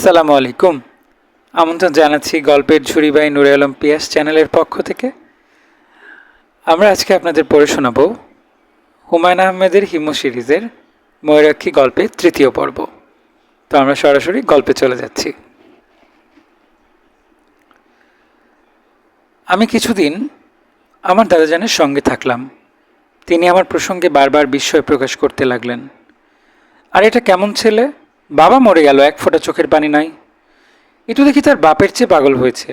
আসসালামু আলাইকুম। আমন্ত্রণ জানাচ্ছি গল্পের ঝুড়ি বাই নুরে আলম পিয়াস চ্যানেলের পক্ষ থেকে। আমরা আজকে আপনাদের পড়ে শোনাব হুমায়ুন আহমেদের হিমু সিরিজের ময়ূরাক্ষী গল্পের তৃতীয় পর্ব। তো আমরা সরাসরি গল্পে চলে যাচ্ছি। আমি কিছুদিন আমার দাদাজানের সঙ্গে থাকলাম। তিনি আমার প্রসঙ্গে বারবার বিস্ময় প্রকাশ করতে লাগলেন। আর এটা কেমন ছেলে? বাবা মরে গেল, এক ফোঁটা চোখের পানি নাই। একটু দেখি তার বাপের চেয়ে পাগল হয়েছে।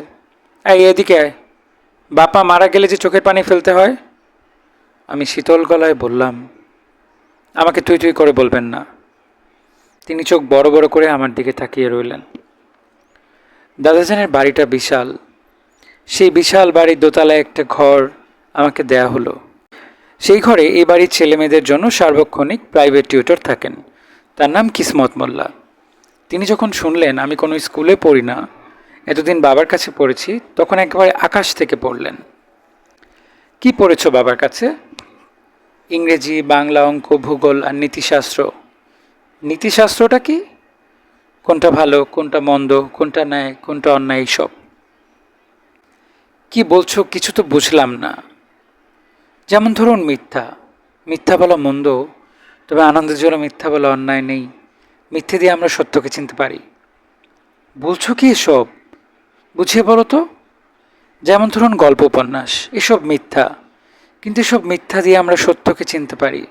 এই এদিকে বাপা মারা গেলে যে চোখের পানি ফেলতে হয়? আমি শীতল গলায় বললাম, আমাকে তুই তুই করে বলবেন না। তিনি চোখ বড় বড় করে আমার দিকে তাকিয়ে রইলেন। দাদাজানের বাড়িটা বিশাল। সেই বিশাল বাড়ির দোতলায় একটা ঘর আমাকে দেয়া হলো। সেই ঘরে এই বাড়ির ছেলেমেয়েদের জন্য সার্বক্ষণিক প্রাইভেট টিউটর থাকেন। তার নাম কিসমত মোল্লা। তিনি যখন শুনলেন, আমি কোনো স্কুলে পড়ি না, এতদিন বাবার কাছে পড়েছি, তখন একেবারে আকাশ থেকে পড়লেন। কি পড়েছো বাবার কাছে? ইংরেজি, বাংলা অঙ্ক, ভূগোল আর নীতিশাস্ত্র। নীতিশাস্ত্রটা কি? কোনটা ভালো, কোনটা মন্দ, কোনটা ন্যায়, কোনটা অন্যায় এইসব? কি বলছো কিছু তো বুঝলাম না। যেমন ধরুন মিথ্যা। মিথ্যা বলা মন্দ তবে আনন্দের জন্য মিথ্যা বলে অন্যায় নেই। মিথ্যে দিয়ে আমরা সত্যকে চিনতে পারি। বলছো কি এসব? বুঝিয়ে বলো তো। যেমন ধরুন গল্প উপন্যাস, এসব মিথ্যা। কিন্তু এসব মিথ্যা দিয়ে আমরা সত্যকে চিনতে পারি।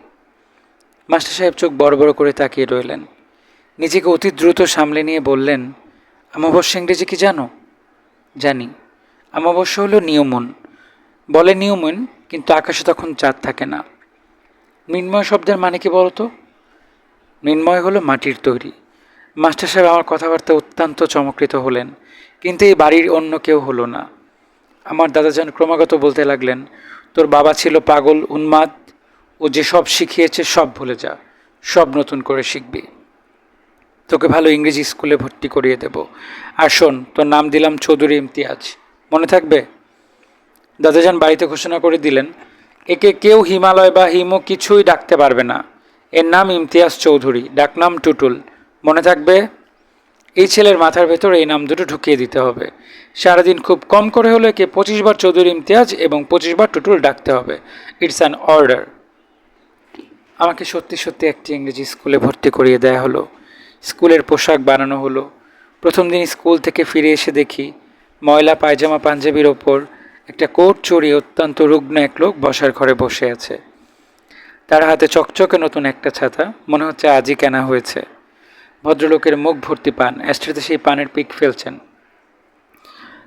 মাস্টার সাহেব চোখ বড় বড় করে তাকিয়ে রইলেন। নিজেকে অতি দ্রুত সামলে নিয়ে বললেন অমাবস্যা ইংরেজি কি জানো? জানি। অমাবস্যা হলো নিয়মন। বলে নিয়মন, কিন্তু আকাশে তখন চাঁদ থাকে না। মৃন্ময় শব্দের মানে কি বলতো? মৃন্ময় হলো মাটির তৈরি। মাস্টার সাহেব আমার কথাবার্তা অত্যন্ত চমকৃত হলেন, কিন্তু এই বাড়ির অন্য কেউ হলো না। আমার দাদাজান ক্রমাগত বলতে লাগলেন, তোর বাবা ছিল পাগল, উন্মাদ, ও যে সব শিখিয়েছে সব ভুলে যা, সব নতুন করে শিখবি। তোকে ভালো ইংরেজি স্কুলে ভর্তি করিয়ে দেব। আর শোন, তোর নাম দিলাম চৌধুরী ইমতিয়াজ। মনে থাকবে? দাদাজান বাড়িতে ঘোষণা করে দিলেন একে কেউ হিমালয় বা হিমো কিছুই ডাকতে পারবে না। এর নাম ইমতিয়াজ চৌধুরী, ডাকনাম টুটুল। মনে থাকবে, এই ছেলের মাথার ভেতর এই নাম দুটো ঢুকিয়ে দিতে হবে। সারাদিন খুব কম করে হলে একে পঁচিশ বার চৌধুরী ইমতিয়াজ এবং পঁচিশ বার টুটুল ডাকতে হবে। ইটস অ্যান অর্ডার আমাকে সত্যি সত্যি একটি ইংরেজি স্কুলে ভর্তি করিয়ে দেয়া হলো। স্কুলের পোশাক বানানো হলো। প্রথম দিন স্কুল থেকে ফিরে এসে দেখি, ময়লা, পায়জামা, পাঞ্জাবির ওপর একটা কোট চড়িয়ে অত্যন্ত রুগ্ন এক লোক বসার ঘরে বসে আছে। তার হাতে চকচকে নতুন একটা ছাতা, মনে হচ্ছে আজই কেনা হয়েছে। ভদ্রলোকের মুখ ভর্তি পান, অ্যাস্ট্রেতে সেই পানের পিক ফেলছেন।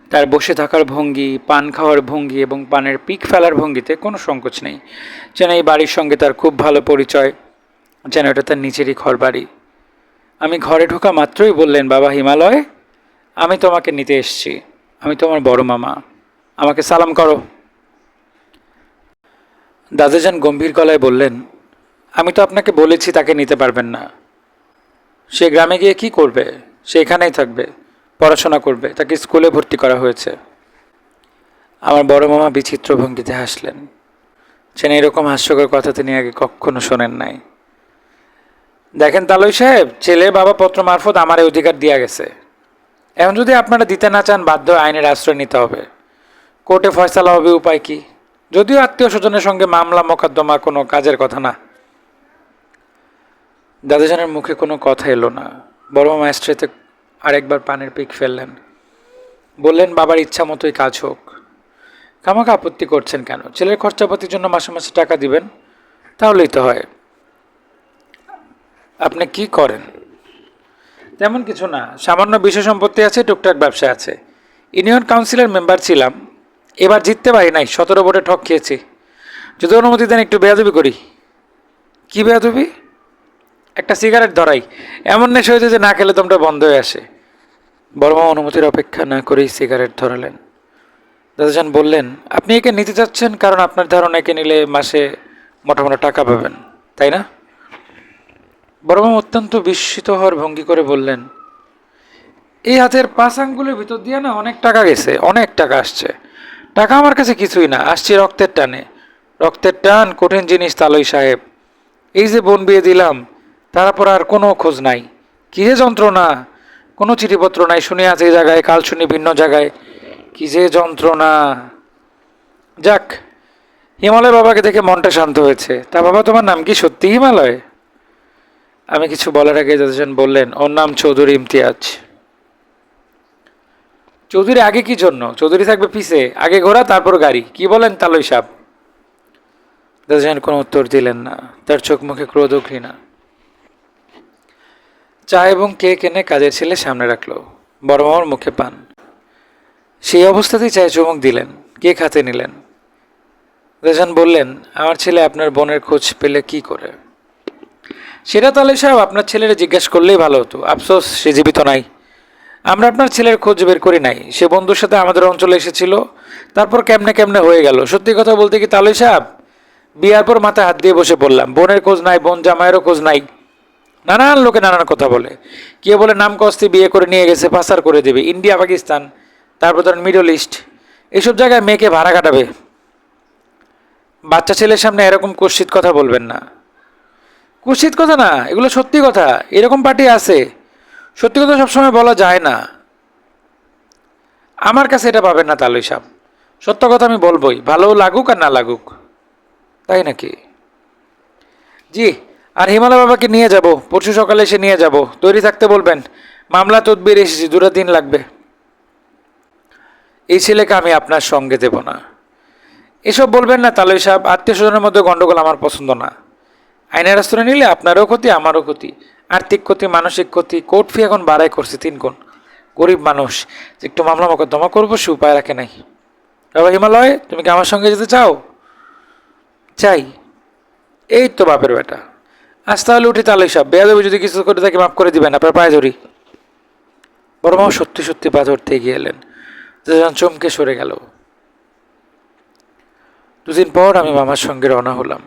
তার বসে থাকার ভঙ্গি, পান খাওয়ার ভঙ্গি এবং পানের পিক ফেলার ভঙ্গিতে কোনো সংকোচ নেই। যেন এই বাড়ির সঙ্গে তার খুব ভালো পরিচয়, যেন এটা তার নিজেরই ঘর বাড়ি। আমি ঘরে ঢোকা মাত্রই বললেন, বাবা হিমালয়, আমি তোমাকে নিতে এসছি। আমি তোমার বড় মামা। আমাকে সালাম করো। দাদাজান গম্ভীর গলায় বললেন, আমি তো আপনাকে বলেছি তাকে নিতে পারবেন না। সে গ্রামে গিয়ে কি করবে? সে এখানেই থাকবে, পড়াশোনা করবে, তাকে স্কুলে ভর্তি করা হয়েছে। আমার বড় মামা বিচিত্র ভঙ্গিতে হাসলেন। যেন এরকম হাস্যকর কথা তিনি আগে কখনো শোনেন নাই। দেখেন তালই সাহেব, ছেলে বাবা পত্র মারফত আমার অধিকার দিয়া গেছে। এখন যদি আপনারা দিতে না চান, বাধ্য আইনের আশ্রয় নিতে হবে। কোর্টে ফয়সালা হবে উপায় কি? যদিও আত্মীয় স্বজনের সঙ্গে মামলা, মোকদ্দমা কোনো কাজের কথা না। দাদাজানের মুখে কোনো কথা এলো না। বড় মামা স্ট্রেতে আরেকবার পানের পিক ফেললেন। বললেন, বাবার ইচ্ছা মতোই কাজ হোক। কামাকে আপত্তি করছেন কেন? ছেলের খরচাপাতির জন্য মাসে মাসে টাকা দিবেন? তাহলেই তো হয়। আপনি কি করেন? তেমন কিছু না। সামান্য বিষয় সম্পত্তি আছে, টুকটাক ব্যবসা আছে। ইউনিয়ন কাউন্সিলের মেম্বার ছিলাম। এবার জিততে পারি নাই, সতেরো ভোটে ঠক খেয়েছি। যদি অনুমতি দেন, একটু বেয়াদবি করি। কি বেয়াদবি? একটা সিগারেট ধরাই। এমন নেশা হয়েছে যে না খেলে তোমরা বন্ধ হয়ে আসে। বড়মা অনুমতির অপেক্ষা না করেই সিগারেট ধরালেন। দাদাজান বললেন, আপনি একে নিতে চাচ্ছেন কারণ আপনার ধারণা একে নিলে মাসে মোটামুটি টাকা পাবেন, তাই না? বড়মা অত্যন্ত বিস্মিত হওয়ার ভঙ্গি করে বললেন, এই হাতের পাঁচ আঙ্গুলের ভিতর দিয়ে না অনেক টাকা গেছে, অনেক টাকা আসছে। টাকা আমার কাছে কিছুই না, আসছি রক্তের টানে। রক্তের টান, কঠিন জিনিস তালই সাহেব। এই যে বোন বিয়ে দিলাম তারপর আর কোনো খোঁজ নাই। কী যে যন্ত্রণা। কোনো চিঠিপত্র নাই, শুনে আজ এই জায়গায়, কাল শুনি ভিন্ন জায়গায়। কি যে যন্ত্রণা। যাক, হিমালয় বাবাকে দেখে মনটা শান্ত হয়েছে। তা বাবা, তোমার নাম কি সত্যি হিমালয়? আমি কিছু বলার আগে দাদাজান বললেন, ওর নাম চৌধুরী ইমতিয়াজ। চৌধুরী আগে কি জন্য? চৌধুরী থাকবে পিছে, আগে ঘোড়া, তারপর গাড়ি। কি বলেন তালই সাপ? দাদাজান কোনো উত্তর দিলেন না। তার চোখ মুখে ক্রোধ ঘৃণা চা এবং কেক এনে কাজের ছেলে সামনে রাখল। বড় মামার মুখে পান। সেই অবস্থাতেই চায়ে চুমুক দিলেন। কেক হাতে নিলেন। দাদাজান বললেন, আমার ছেলে আপনার বোনের খোঁজ পেলে কি করে? সেটা তাহলে সাহেব আপনার ছেলেরা জিজ্ঞেস করলেই ভালো হতো। আফসোস, সে জীবিত নাই। আমরা আপনার ছেলের খোঁজ বের করি নাই। সে বন্ধুর সাথে আমাদের অঞ্চলে এসেছিল। তারপর কেমনে কেমনে হয়ে গেল? সত্যি কথা বলতে কি তালই সাহেব? বিয়ার পর মাথায় হাত দিয়ে বসে পড়লাম। বোনের খোঁজ নাই, বোন জামাইয়েরও খোঁজ নাই। নানান লোকে নানান কথা বলে। কে বলে, নাম কস্তি বিয়ে করে নিয়ে গেছে, পাচার করে দেবে। ইন্ডিয়া, পাকিস্তান, তারপর ধরেন মিডল ইস্ট। এইসব জায়গায় মেয়েকে ভাড়া কাটাবে বাচ্চা ছেলের সামনে এরকম কুৎসিত কথা বলবেন না। কুৎসিত কথা না, এগুলো সত্যি কথা। এরকম পার্টি আছে। সত্যি কথা সবসময় বলা যায় না। আমার কাছে এটা পাবেন না তালই সাহেব সত্য কথা আমি বলবোই ভালো লাগুক আর না লাগুক। তাই নাকি? জি, আর হিমালয় বাবাকে নিয়ে যাব, পরশু সকালে এসে নিয়ে যাব। তৈরি থাকতে বলবেন, মামলা তদবির এসেছি, দুটো দিন লাগবে। এই ছেলেকে আমি আপনার সঙ্গে দেব না। এসব বলবেন না তালই সাহেব আত্মীয় স্বজনের মধ্যে গণ্ডগোল আমার পছন্দ না। আইনের আশ্রয় নিলে আপনারও ক্ষতি, আমারও ক্ষতি। আর্থিক ক্ষতি, মানসিক ক্ষতি, কোর্ট ফি এখন বাড়াই করছে তিন গুণ। গরিব মানুষ, যে একটু মামলা মোকদ্দমা করব, সে উপায় রাখে নাই। বাবা হিমালয়, তুমি কি আমার সঙ্গে যেতে চাও? চাই। এই তো বাপের বেটা। আজ তাহলে উঠি তাহলে সব। বেয়াদবি যদি কিছু করে তাকে মাফ করে দিবেন, আপনার পায়ে ধরি। বড় মামা সত্যি সত্যি পা ধরতে এগিয়ে এলেন। যেজন চমকে সরে গেল। দুদিন পর আমি মামার সঙ্গে রওনা হলাম।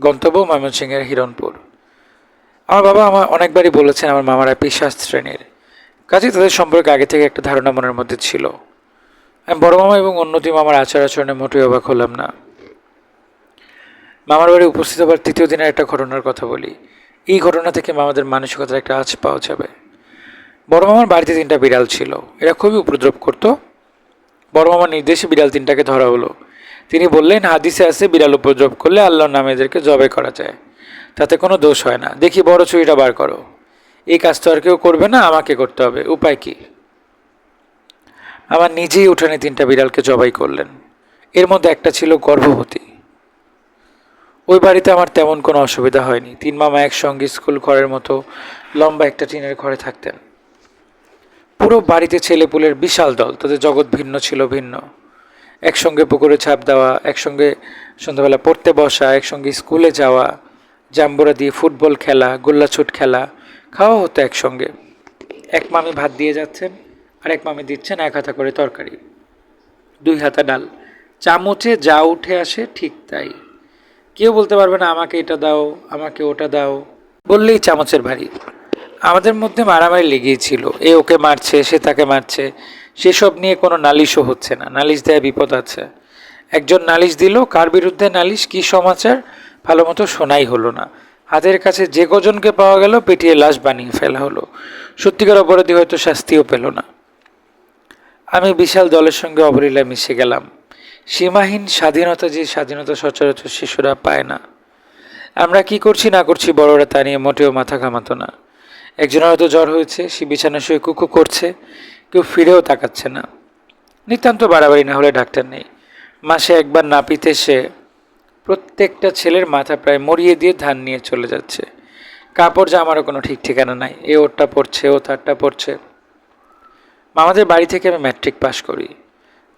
গন্তব্য ময়মনসিংহের হিরণপুর। আমার বাবা আমার অনেকবারই বলেছেন আমার মামারা পিসাস শ্রেণির। কাজে তাদের সম্পর্কে আগে থেকে একটা ধারণা মনের মধ্যে ছিল। আমি বড় মামা এবং অন্যতি মামার আচার আচরণে মোটেই অবাক হলাম না। মামার বাড়ি উপস্থিত হবার তৃতীয় দিনের একটা ঘটনার কথা বলি। এই ঘটনা থেকে মামাদের মানসিকতার একটা আঁচ পাওয়া যাবে। বড় মামার বাড়িতে তিনটা বিড়াল ছিল। এরা খুবই উপদ্রব করত। বড় মামার নির্দেশে বিড়াল তিনটাকে ধরা হলো। তিনি বললেন, হাদিসে আছে, বিড়াল উপদ্রব করলে আল্লাহর নামে এদেরকে জবে করা যায়। তাতে কোনো দোষ হয় না। দেখি বড় চুরিটা বার করো। এই কাজ তো আর কেউ করবে না, আমাকে করতে হবে। উপায় কি? আমার নিজেই উঠানে তিনটা বিড়ালকে জবাই করলেন। এর মধ্যে একটা ছিল গর্ভবতী। ওই বাড়িতে আমার তেমন কোনো অসুবিধা হয়নি। তিন মামা একসঙ্গে স্কুল ঘরের মতো লম্বা একটা টিনের ঘরে থাকতেন। পুরো বাড়িতে ছেলেপুলের বিশাল দল, তাদের জগৎ ভিন্ন ছিল ভিন্ন। একসঙ্গে পুকুরে ছাপ দেওয়া, একসঙ্গে সন্ধ্যাবেলা পড়তে বসা, একসঙ্গে স্কুলে যাওয়া জাম্বুরা দিয়ে ফুটবল খেলা, গোল্লাছুট খেলা, খাওয়া হতো একসঙ্গে। এক মামি ভাত দিয়ে যাচ্ছেন আর এক মামি দিচ্ছেন এক হাতা করে তরকারি। দুই হাতা ডাল। চামচে যা উঠে আসে ঠিক তাই। কেউ বলতে পারবে না, আমাকে এটা দাও, আমাকে ওটা দাও। বললেই চামচের ভারী। আমাদের মধ্যে মারামারি লেগেই ছিল। এ ওকে মারছে, সে তাকে মারছে। সেসব নিয়ে কোনো নালিশও হচ্ছে না। নালিশ দেয়া বিপদ আছে। একজন নালিশ দিল, কার বিরুদ্ধে নালিশ? কী সমাচার? ভালো মতো শোনাই হলো না। হাতের কাছে যে কজনকে পাওয়া গেল, পেটিয়ে লাশ বানিয়ে ফেলা হলো। সত্যিকার অপরাধী হয়তো শাস্তিও পেল না। আমি বিশাল দলের সঙ্গে অবলীলায় মিশে গেলাম। সীমাহীন স্বাধীনতা যে স্বাধীনতা সচরাচর শিশুরা পায় না। আমরা কি করছি, না করছি বড়রা তা নিয়ে মোটেও মাথা ঘামাতো না। একজনের হয়তো জ্বর হয়েছে, সে বিছানা শুয়ে কুকু করছে, কেউ ফিরেও তাকাচ্ছে না। নিতান্ত বাড়াবাড়ি না হলে ডাক্তার নেই। মাসে একবার নাপিতে সে প্রত্যেকটা ছেলের মাথা প্রায় মরিয়ে দিয়ে ধান নিয়ে চলে যাচ্ছে। কাপড় জামারও কোনো ঠিক ঠিকানা নাই। এ ওরটা পড়ছে ও তারটা পড়ছে মামাদের বাড়ি থেকে আমি ম্যাট্রিক পাশ করি।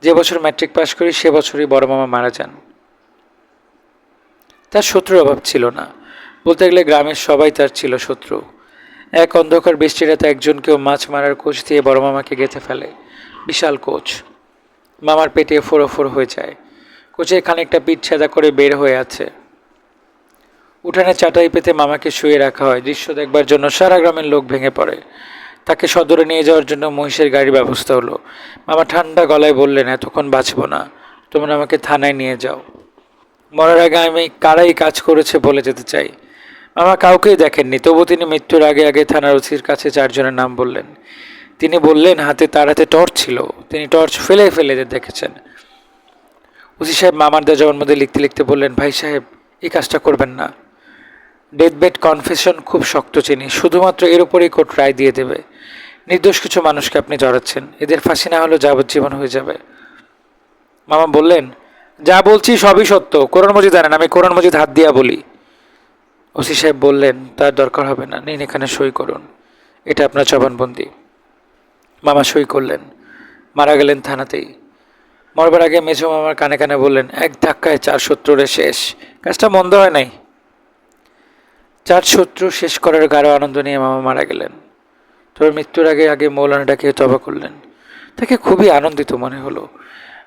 যে বছর ম্যাট্রিক পাশ করি, সে বছরই বড় মামা মারা যান। তার শত্রুর অভাব ছিল না। বলতে গেলে গ্রামের সবাই তার ছিল শত্রু। এক অন্ধকার বৃষ্টি রাতে একজনকেও মাছ মারার কোচ দিয়ে বড় মামাকে গেঁথে ফেলে। বিশাল কোচ। মামার পেটে ফোড়ো ফোড়ো হয়ে যায়। কোচের খানিকটা পিঠ ছেদা করে বের হয়ে আছে। উঠানে চাটাই পেতে মামাকে শুয়ে রাখা হয়। দৃশ্য দেখবার জন্য সারা গ্রামের লোক ভেঙে পড়ে। তাকে সদরে নিয়ে যাওয়ার জন্য মহিষের গাড়ির ব্যবস্থা হলো। মামা ঠান্ডা গলায় বললেন, এতক্ষণ বাঁচব না। তোমরা আমাকে থানায় নিয়ে যাও। মরার আগে আমি কারাই কাজ করেছে বলে যেতে চাই। মামা কাউকেই দেখেননি। তবু তিনি মৃত্যুর আগে আগে থানার ওসির কাছে চারজনের নাম বললেন। তিনি বললেন, হাতে তার হাতে টর্চ ছিল। তিনি টর্চ ফেলে ফেলে দেখেছেন। ওসি সাহেব মামার দা মধ্যে লিখতে লিখতে বললেন, ভাই সাহেব, এই কাজটা করবেন না। ডেথ বেড কনফেশন খুব শক্ত চিনি, শুধুমাত্র এর উপরেই কোর্ট রায় দিয়ে দেবে। নির্দোষ কিছু মানুষকে আপনি জড়াচ্ছেন, এদের ফাঁসি না হলেও যাবজ্জীবন হয়ে যাবে। মামা বললেন, যা বলছি সবই সত্য, কোরআন মজিদ আনেন আমি কোরআন মজিদ হাত দিয়া বলি। ওসি সাহেব বললেন, তার দরকার হবে না, নিন এখানে সই করুন। এটা আপনার জবানবন্দি। মামা সই করলেন। মারা গেলেন থানাতেই। মরবার আগে মেঝো মামার কানে কানে বললেন, এক ধাক্কায় চার শত্রুরে শেষ। কাজটা মন্দ হয় নাই। চার শত্রু শেষ করার গাঢ় আনন্দ নিয়ে মামা মারা গেলেন। তবে মৃত্যুর আগে আগে মৌলানাটাকে তবা করলেন? তাকে খুবই আনন্দিত মনে হলো।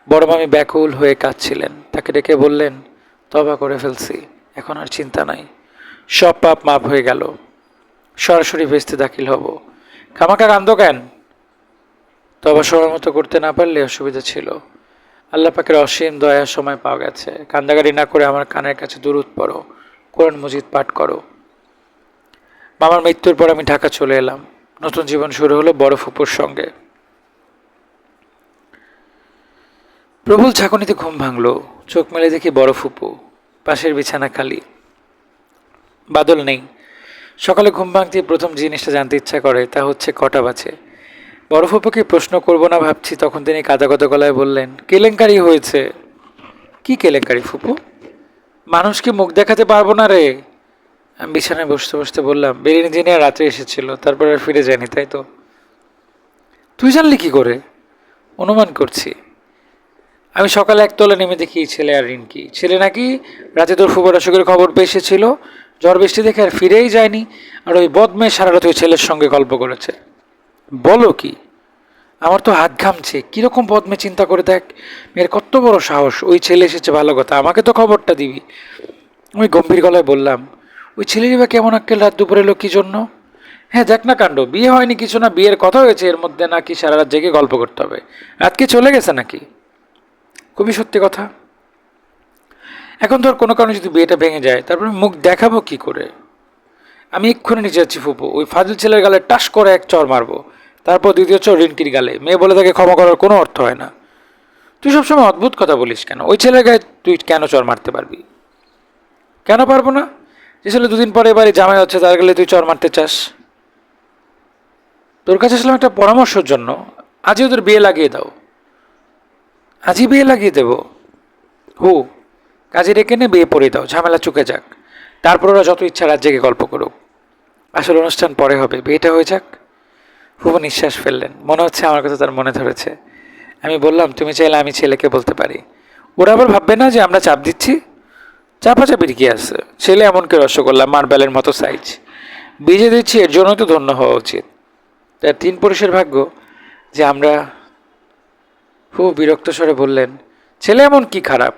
বড় মামি ব্যাকুল হয়ে কাঁদছিলেন। তাকে ডেকে বললেন, তবা করে ফেলছি, এখন আর চিন্তা নাই। সব পাপ মাপ হয়ে গেল। সরাসরি ভেস্তে দাখিল হব। খামাকা কান্দ কেন? তবা সময় মতো করতে না পারলে অসুবিধা ছিল। আল্লাহ পাকের অসীম দয়ার সময় পাওয়া গেছে। কান্দাগাড়ি না করে আমার কানের কাছে দূরত পড়ো, কোরআন মজিদ পাঠ করো। মামার মৃত্যুর পর আমি ঢাকা চলে এলাম। নতুন জীবন শুরু হলো বড় ফুপুর সঙ্গে। প্রবল ঝাঁকুনিতে ঘুম ভাঙলো, চোখ মেলে দেখি বড় ফুপু, পাশের বিছানা খালি। বাদল নেই। সকালে ঘুম ভাঙতে প্রথম জিনিসটা জানতে ইচ্ছা করে, তা হচ্ছে কটা বাজে। বড় ফুপুকে প্রশ্ন করব না ভাবছি। তখন তিনি কাদা গলায় বললেন, কেলেঙ্কারি হয়েছে? কি কেলেঙ্কারি ফুপু? মানুষকে মুখ দেখাতে পারব না রে। আমি বিছানায় বসতে বসতে বললাম বেরিয়ে ইঞ্জিনিয়ার রাত্রে এসেছিল, তারপর আর ফিরে যায়নি, তাই তো? তুই জানলি কি করে? অনুমান করছি। আমি সকালে একতলা নেমে দেখি ছেলে আর রিনকি। ছেলে নাকি রাতে তোর ফুবার অসুখের খবর পেয়ে এসেছিল ঝড় বৃষ্টি দেখে আর ফিরেই যায়নি, আর ওই বদমেয়ে সারা রাত ওই ছেলের সঙ্গে গল্প করেছে। বলো কি? আমার তো হাত ঘামছে। কীরকম পদ্মে চিন্তা করে দেখ, মেয়ের কত বড় সাহস। ওই ছেলে এসেছে ভালো কথা, আমাকে তো খবরটা দিবি। আমি গম্ভীর গলায় বললাম, ওই ছেলেরই বা কেমন আক্কেল রাত দুপুরে এলো কি জন্য? হ্যাঁ দেখ না কাণ্ড, বিয়ে হয়নি কিছু না, বিয়ের কথা হয়েছে, এর মধ্যে নাকি সারা রাত জেগে গল্প করতে হবে। রাত কি চলে গেছে নাকি? খুবই সত্যি কথা। এখন ধর কোনো কারণে যদি বিয়েটা ভেঙে যায়, তারপরে মুখ দেখাবো কি করে? আমি এক্ষুনি নিচে যাচ্ছি ফুপু, ওই ফাজিল ছেলের গালে টাস করে এক চর মারবো। তারপর দ্বিতীয় চর রিন্টির গালে। মেয়ে বলে তাকে ক্ষমা করার কোনো অর্থ হয় না। তুই সবসময় অদ্ভুত কথা বলিস কেন? ওই ছেলের গায়ে তুই কেন চর মারতে পারবি? কেন পারব না? যে ছেলে দুদিন পরে এবারে জামাই হচ্ছে, তার গেলে তুই চর মারতে চাস। তোর কাছে আসলাম একটা পরামর্শের জন্য। আজই ওদের বিয়ে লাগিয়ে দাও। আজই বিয়ে লাগিয়ে দেবো। হু, কাজে রেখে নে বিয়ে পড়ে দাও। ঝামেলা চুকে যাক। তারপর ওরা যত ইচ্ছা রাত গল্প করুক। আসল অনুষ্ঠান পরে হবে। বিয়েটা হয়ে যাক। খুব নিঃশ্বাস ফেললেন। মনে হচ্ছে আমার কথা তার মনে ধরেছে। আমি বললাম, তুমি চাইলে আমি ছেলেকে বলতে পারি। ওরা আবার ভাববে না যে আমরা চাপ দিচ্ছি? চাপাচাপির কি আছে। ছেলে এমন এমনকি রসগোল্লা, মার্বেলের মতো সাইজ বিজে দিচ্ছি, এর জন্যই তো ধন্য হওয়া উচিত। তার তিন পুরুষের ভাগ্য যে আমরা খুব বিরক্ত স্বরে বললেন, ছেলে এমন কি খারাপ?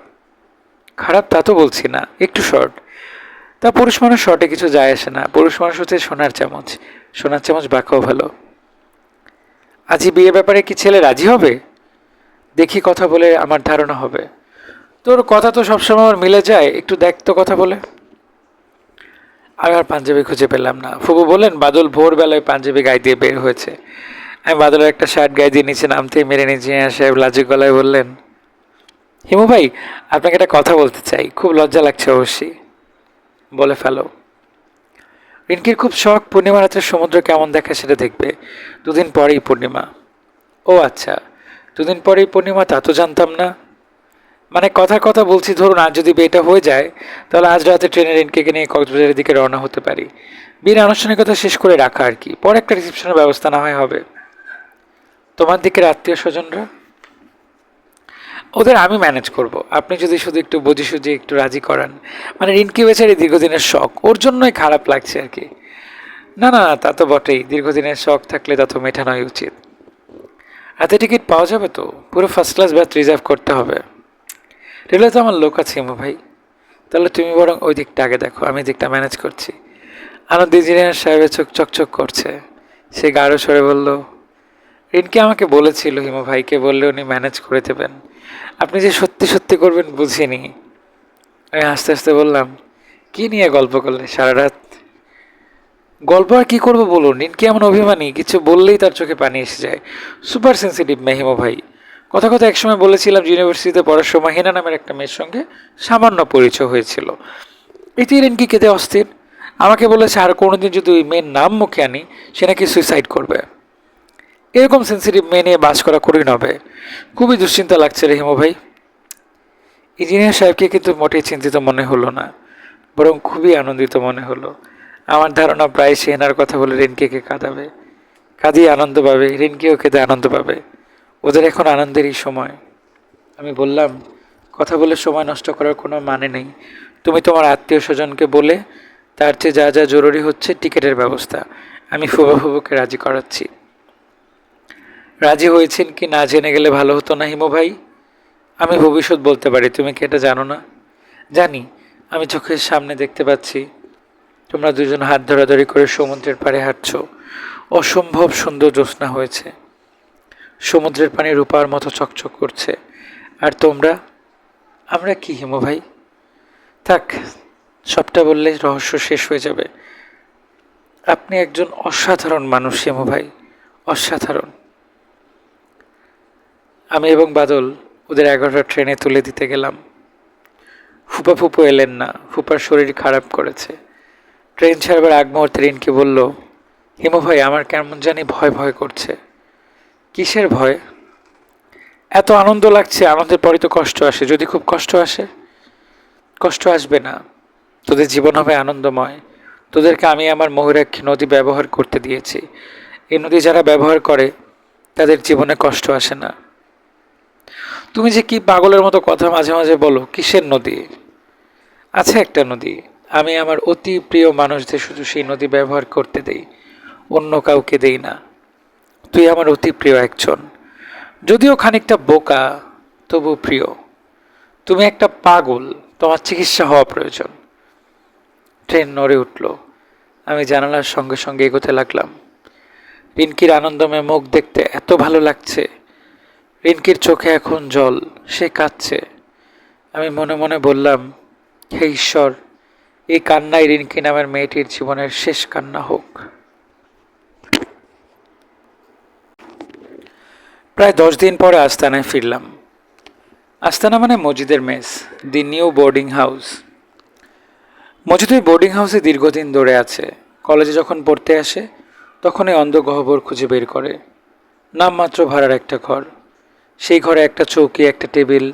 খারাপ তা তো বলছি না, একটু শর্ট তা পুরুষ মানুষ শর্টে কিছু যায় আসে না। পুরুষ মানুষ হচ্ছে সোনার চামচ। সোনার চামচ বাঁকাও ভালো। আজই বিয়ে ব্যাপারে কি ছেলে রাজি হবে? দেখি কথা বলে আমার ধারণা হবে। তোর কথা তো সবসময় আমার মিলে যায়, একটু দেখ তো কথা বলে। আমি আর পাঞ্জাবি খুঁজে পেলাম না। ফুবু বললেন, বাদল ভোরবেলায় পাঞ্জাবি গায়ে দিয়ে বের হয়েছে। আমি বাদলের একটা শার্ট গায়ে দিয়ে নিচে নামতে মেরে নিচে সাহেব লাজুক গলায় বললেন, হিমু ভাই, আপনাকে একটা কথা বলতে চাই। খুব লজ্জা লাগছে অবশ্যই। বলে ফেলো। রিনকির খুব শখ পূর্ণিমা রাত্রে সমুদ্র কেমন দেখে সেটা দেখবে। দুদিন পরেই পূর্ণিমা। ও আচ্ছা দুদিন পরেই পূর্ণিমা তা তো জানতাম না। মানে কথার কথা বলছি, ধরুন আজ যদি বিয়েটা হয়ে যায়, তাহলে আজ রাতে ট্রেনে রিনকে নিয়ে কক্সবাজারের দিকে রওনা হতে পারি। বিয়ের আনুষ্ঠানিকতা শেষ করে রাখা আর কি। পরে একটা রিসেপশনের ব্যবস্থা না হয় হবে। তোমার দিকের আত্মীয় স্বজনরা? ওদের আমি ম্যানেজ করব। আপনি যদি শুধু একটু বুঝি সুঝি একটু রাজি করান। মানে রিনকি বেচারি দীর্ঘদিনের শখ। ওর জন্যই খারাপ লাগছে আর কি। না না তা তো বটেই। দীর্ঘদিনের শখ থাকলে তা তো মেটানোই উচিত। হাতে টিকিট পাওয়া যাবে তো? পুরো ফার্স্ট ক্লাস ব্যাথ রিজার্ভ করতে হবে। রেলে তো আমার লোক আছে, ইমু ভাই। তাহলে তুমি বরং ওই দিকটা আগে দেখো। আমি দিকটা ম্যানেজ করছি। আনন্দ ইঞ্জিনিয়ার সাহেবের চোখ চকচক করছে। সে গাঢ় সরে বলল, রিনকে আমাকে বলেছিল হিমু ভাইকে বললে উনি ম্যানেজ করে দেবেন। আপনি যে সত্যি সত্যি করবেন বুঝিনি। আমি আস্তে আস্তে বললাম, কি নিয়ে গল্প করলে সারা রাত? গল্প আর কী করব বলুন? রিনকি এমন অভিমানী? কিছু বললেই তার চোখে পানি এসে যায়। সুপার সেন্সিটিভ, মেহিমো ভাই। কথা কথা, একসময় বলেছিলাম ইউনিভার্সিটিতে পড়ার সময় হেনা নামের একটা মেয়ের সঙ্গে সামান্য পরিচয় হয়েছিল। এতে রিনকি কেঁদে অস্থির। আমাকে বলেছে, আর কোনোদিন যদি ওই মেয়ের নাম মুখে আনি, সে নাকি সুইসাইড করবে। এরকম সেন্সিটিভ মেয়ে নিয়ে বাস করা কঠিন হবে। খুবই দুশ্চিন্তা লাগছে রে ভাই। ইঞ্জিনিয়ার সাহেবকে কিন্তু মোটেই চিন্তিত মনে হলো না, বরং খুবই আনন্দিত মনে হলো। আমার ধারণা প্রায় সে এনার কথা বলে রিনকিকে কাঁদাবে। কাঁদিয়ে আনন্দ পাবে, রিনকেও খেতে আনন্দ পাবে। ওদের এখন আনন্দেরই সময়। আমি বললাম, কথা বলে সময় নষ্ট করার কোনো মানে নেই। তুমি তোমার আত্মীয় স্বজনকে বলে, তার চেয়ে যা যা জরুরি হচ্ছে টিকিটের ব্যবস্থা। আমি ফুবা ফুবুকে রাজি করাচ্ছি। রাজি হয়েছেন কি না জেনে গেলে ভালো হতো না, হিমো ভাই? আমি ভবিষ্যৎ বলতে পারি, তুমি কি এটা জানো না? জানি, আমি চোখের সামনে দেখতে পাচ্ছি। তোমরা দুজন হাত ধরাধরি করে সমুদ্রের পাড়ে হাঁটছো। অসম্ভব সুন্দর জ্যোৎস্না হয়েছে। সমুদ্রের পানি রূপার মতো চকচক করছে। আর তোমরা? আমরা কি, হিমো ভাই? থাক, সবটা বললে রহস্য শেষ হয়ে যাবে। আপনি একজন অসাধারণ মানুষ, হিমু ভাই। অসাধারণ। আমি এবং বাদল ওদের এগারোটা ট্রেনে তুলে দিতে গেলাম। ফুপা ফুপু এলেন না। ফুপার শরীর খারাপ করেছে। ট্রেন ছাড়বার আগ মুহূর্তে রিনকে বলল, হিমু ভাই, আমার কেমন জানি ভয় ভয় করছে। কিসের ভয়? এত আনন্দ লাগছে, আনন্দের পরে তো কষ্ট আসে। যদি খুব কষ্ট আসে? কষ্ট আসবে না। তোদের জীবন হবে আনন্দময়। তোদেরকে আমি আমার মহিরাক্ষী নদী ব্যবহার করতে দিয়েছি। এই নদী যারা ব্যবহার করে, তাদের জীবনে কষ্ট আসে না। তুমি যে কি পাগলের মতো কথা মাঝে মাঝে বলো, কিসের নদী? আছে একটা নদী। আমি আমার অতি প্রিয় মানুষদের শুধু সেই নদী ব্যবহার করতে দেই, অন্য কাউকে দেই না। তুই আমার অতি প্রিয় একজন। যদিও খানিকটা বোকা, তবু প্রিয়। তুমি একটা পাগল, তোমার চিকিৎসা হওয়া প্রয়োজন। ট্রেন নড়ে উঠল। আমি জানালার সঙ্গে সঙ্গে এগোতে লাগলাম। রিনকির আনন্দময় মুখ দেখতে এত ভালো লাগছে। রিনকির চোখে এখন জল, সে কাঁদছে। আমি মনে মনে বললাম, হে ঈশ্বর, এই কান্নাই রিনকি নামের মেয়েটির জীবনের শেষ কান্না হোক। প্রায় দশ দিন পরে আস্তানায় ফিরলাম। আস্তানা মানে মসজিদের mace, the new boarding house. Majid ওই বোর্ডিং হাউসে দীর্ঘদিন ধরে আছে। কলেজে যখন পড়তে আসে, তখনই অন্ধ গহ্বর খুঁজে বের করে। নামমাত্র ভাড়ার একটা ঘর। সেই ঘরে একটা চৌকি, একটা টেবিল,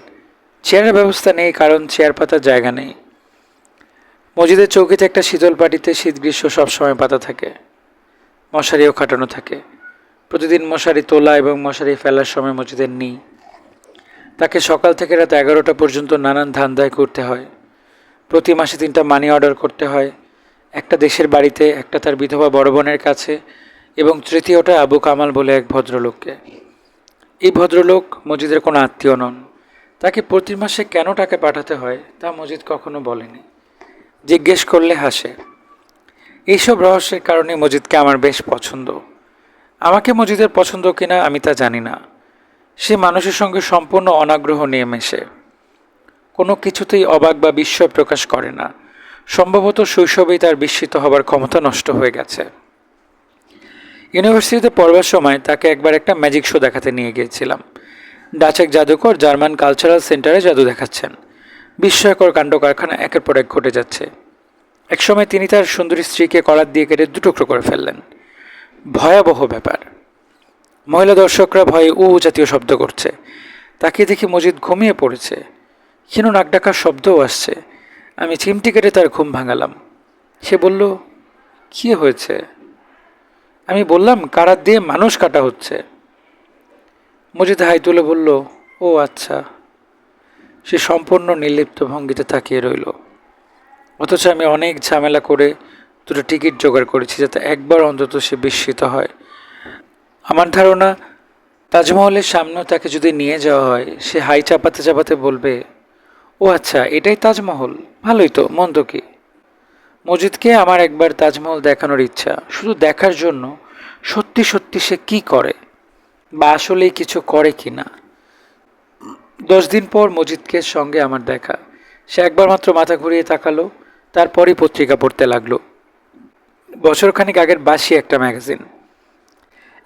চেয়ারের ব্যবস্থা নেই, কারণ চেয়ার পাতার জায়গা নেই। মসজিদের চৌকিতে একটা শীতল পাটিতে শীত গ্রীষ্ম সবসময় পাতা থাকে, মশারিও খাটানো থাকে। প্রতিদিন মশারি তোলা এবং মশারি ফেলার সময় মসজিদের নেই। তাকে সকাল থেকে রাত এগারোটা পর্যন্ত নানান ধান্দায় করতে হয়। প্রতি মাসে তিনটা মানি অর্ডার করতে হয়, একটা দেশের বাড়িতে, একটা তার বিধবা বড় বোনের কাছে এবং তৃতীয়টা আবু কামাল বলে এক ভদ্রলোককে। এই ভদ্রলোক মসজিদের কোনো আত্মীয় নন। তাকে প্রতি মাসে কেন টাকা পাঠাতে হয় তা মসজিদ কখনো বলেনি। জিজ্ঞেস করলে হাসে, এইসব রহস্যের কারণে মসজিদকে আমার বেশ পছন্দ। আমাকে মসজিদের পছন্দ কিনা আমি তা জানি না। সে মানুষের সঙ্গে সম্পূর্ণ অনাগ্রহ নিয়ে মেশে। কোনো কিছুতেই অবাক বা বিস্ময় প্রকাশ করে না। সম্ভবত শৈশবেই তার বিস্মিত হবার ক্ষমতা নষ্ট হয়ে গেছে। ইউনিভার্সিটিতে পড়বার সময় তাকে একবার একটা ম্যাজিক শো দেখাতে নিয়ে গিয়েছিলাম। ডাচেক জাদুকর জার্মান কালচারাল সেন্টারে জাদু দেখাচ্ছেন। বিস্ময়কর কাণ্ড কারখানা একের পর এক ঘটে যাচ্ছে। একসময় তিনি তার সুন্দরী স্ত্রীকে কলার দিয়ে কেটে দুটুকরো করে ফেললেন। ভয়াবহ ব্যাপার। মহিলা দর্শকরা ভয়ে উ জাতীয় শব্দ করছে। তাকে দেখি মজিদ ঘুমিয়ে পড়েছে। ক্ষীণ নাক ডাকার শব্দও আসছে। আমি চিমটি কেটে তার ঘুম ভাঙালাম। সে বলল, কী হয়েছে? আমি বললাম, কারাত দিয়ে মানুষ কাটা হচ্ছে। মজিদ হাই তুলে বলল, ও আচ্ছা। সে সম্পূর্ণ নির্লিপ্ত ভঙ্গিতে তাকিয়ে রইল। অথচ আমি অনেক ঝামেলা করে দুটো টিকিট জোগাড় করেছি যাতে একবার অন্তত সে বিস্মিত হয়। আমার ধারণা, তাজমহলের সামনেও তাকে যদি নিয়ে যাওয়া হয়, সে হাই চাপাতে চাপাতে বলবে, ও আচ্ছা এটাই তাজমহল। ভালোই তো, মন্দ কি? মসজিদকে আমার একবার তাজমহল দেখানোর ইচ্ছা। শুধু দেখার জন্য সত্যি সত্যি সে কি করে? বা আসলেই কিছু করে কি না? দশ দিন পর মজিদকে সঙ্গে আমার দেখা। সে একবার মাত্র মাথা ঘুরিয়ে তাকালো, তারপরই পত্রিকা পড়তে লাগল। বছরখানিক আগের বাসি একটা ম্যাগাজিন।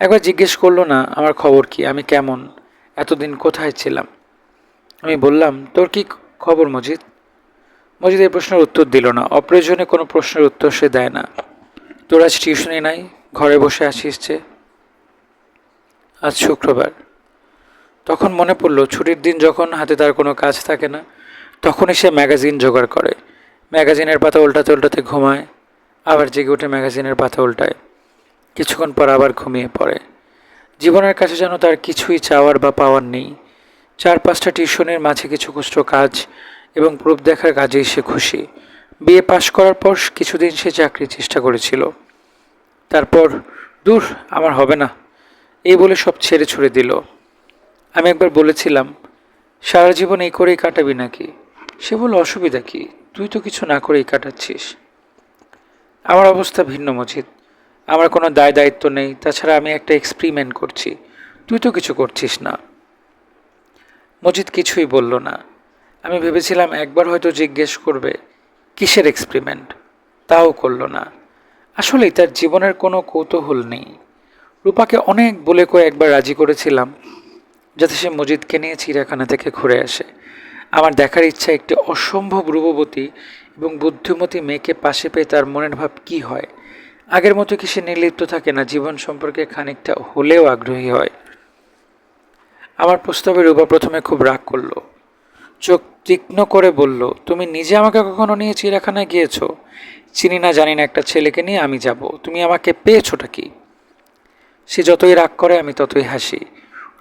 একবার জিজ্ঞেস করল, না, আমার খবর কি? আমি কেমন? এতদিন কোথায় ছিলাম? আমি বললাম, তোর কি খবর মজিদ? মজিদ এই প্রশ্নের উত্তর দিল না। অপ্রয়োজনে কোনো প্রশ্নের উত্তর সে দেয় না। তোর আজ টিউশনি নাই, ঘরে বসে আছিস যে। আজ শুক্রবার। তখন মনে পড়ল, ছুটির দিন যখন হাতে তার কোনো কাজ থাকে না, তখনই সে ম্যাগাজিন জোগাড় করে। ম্যাগাজিনের পাতা উল্টাতে উল্টাতে ঘুমায়, আবার জেগে উঠে ম্যাগাজিনের পাতা উল্টায়। কিছুক্ষণ পর আবার ঘুমিয়ে পড়ে। জীবনের কাছে যেন তার কিছুই চাওয়ার বা পাওয়ার নেই। চার পাঁচটা টিউশনের মাঝে কিছু খুচরো কাজ এবং প্রুফ দেখার কাজেই সে খুশি। বিএ পাশ করার পর কিছুদিন সে চাকরির চেষ্টা করেছিল। তারপর, দূর, আমার হবে না। এই বলে সব ছেড়ে ছুড়ে দিল। আমি একবার বলেছিলাম, সারা জীবন এই করেই কাটাবি নাকি? সে বলল, অসুবিধা কি? তুই তো কিছু না করেই কাটাচ্ছিস। আমার অবস্থা ভিন্ন মজিদ। আমার কোনো দায় দায়িত্ব নেই। তাছাড়া আমি একটা এক্সপেরিমেন্ট করছি। তুই তো কিছু করছিস না। মজিদ কিছুই বলল না। আমি ভেবেছিলাম একবার হয়তো জিজ্ঞেস করবে, কিসের এক্সপেরিমেন্ট তাও করল না। আসলেই তার জীবনের কোনো কৌতূহল নেই। রূপাকে অনেক বলে কয়ে একবার রাজি করেছিলাম, যাতে সে মজিদকে নিয়ে চিড়িয়াখানা থেকে ঘুরে আসে। আমার দেখার ইচ্ছা একটি অসম্ভব রূপবতী এবং বুদ্ধিমতী মেয়েকে পাশে পেয়ে তার মনের ভাব কি হয়? আগের মতো কি সে নির্লিপ্ত থাকে না? জীবন সম্পর্কে খানিকটা হলেও আগ্রহী হয়। আমার প্রস্তাবে রূপা প্রথমে খুব রাগ করল। চোখ তীক্ষ্ণ করে বলল, তুমি নিজে আমাকে কখনো নিয়ে চিড়িয়াখানায় গিয়েছো? চিনি না, জানি না একটা ছেলেকে নিয়ে আমি যাব। তুমি আমাকে পেয়েছোটা কি? সে যতই রাগ করে, আমি ততই হাসি।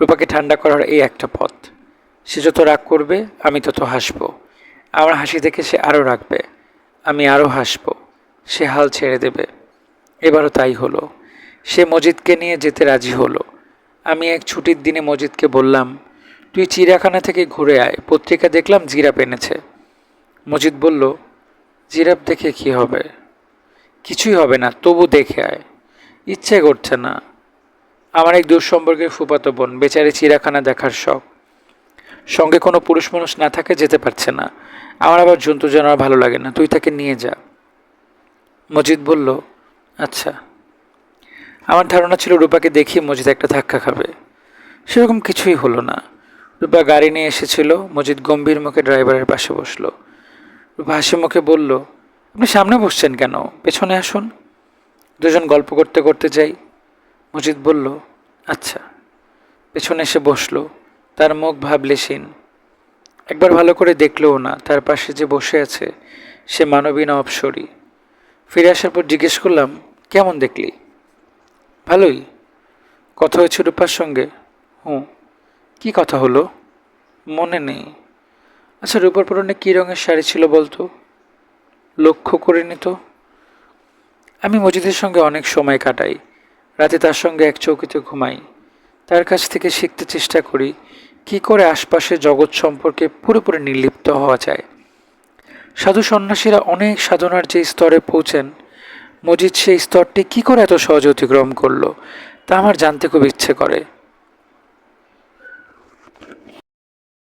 রূপাকে ঠান্ডা করার এই একটা পথ। সে যত রাগ করবে, আমি তত হাসব। আমার হাসি দেখে সে আরও রাখবে আমি আরও হাসব। সে হাল ছেড়ে দেবে। এবারও তাই হলো। সে মজিদকে নিয়ে যেতে রাজি হলো। আমি এক ছুটির দিনে মজিদকে বললাম তুই চিড়িয়াখানা থেকে ঘুরে আয়। পত্রিকা দেখলাম জিরাপ এনেছে। মজিদ বলল জিরাপ দেখে কি হবে? কিছুই হবে না, তবু দেখে আয়। ইচ্ছে করছে না। আমার এক দূর সম্পর্কে ফুপাতো বোন, বেচারি চিড়িয়াখানা দেখার শখ। সঙ্গে কোনো পুরুষ মানুষ না থাকে, যেতে পারছে না। আমার আবার জন্তু জানোয়ার ভালো লাগে না, তুই তাকে নিয়ে যা। মজিদ বলল আচ্ছা। আমার ধারণা ছিল রূপাকে দেখিয়ে মজিদ একটা ধাক্কা খাবে। সেরকম কিছুই হলো না। রূপা গাড়ি নিয়ে এসেছিল, মজিদ গম্ভীর মুখে ড্রাইভারের পাশে বসল। রূপা হাসি মুখে বলল, আপনি সামনে বসছেন কেন? পেছনে আসুন। দুজন গল্প করতে করতে যাই। মজিদ বলল আচ্ছা। পেছনে এসে বসল, তার মুখ ভাবলেশীন একবার ভালো করে দেখলও না, তার পাশে যে বসে আছে, সে মানবী না অপসরী। ফিরে আসার পর জিজ্ঞেস করলাম, কেমন দেখলি? ভালোই। কথা হয়েছে রূপার সঙ্গে? হুঁ কি কথা হলো? মনে নেই। আচ্ছা রূপার পরনে কী রঙের শাড়ি ছিল বলতো? লক্ষ্য করিনি তো। আমি মজিদের সঙ্গে অনেক সময় কাটাই। রাতে তার সঙ্গে এক চৌকিতে ঘুমাই। তার কাছ থেকে শিখতে চেষ্টা করি, কি করে আশপাশের জগৎ সম্পর্কে পুরোপুরি নির্লিপ্ত হওয়া যায়। সাধু সন্ন্যাসীরা অনেক সাধনার যে স্তরে পৌঁছেন, মজিদ সেই স্তরটি কি করে এত সহজে অতিক্রম করল, তা আমার জানতে খুব ইচ্ছে করে।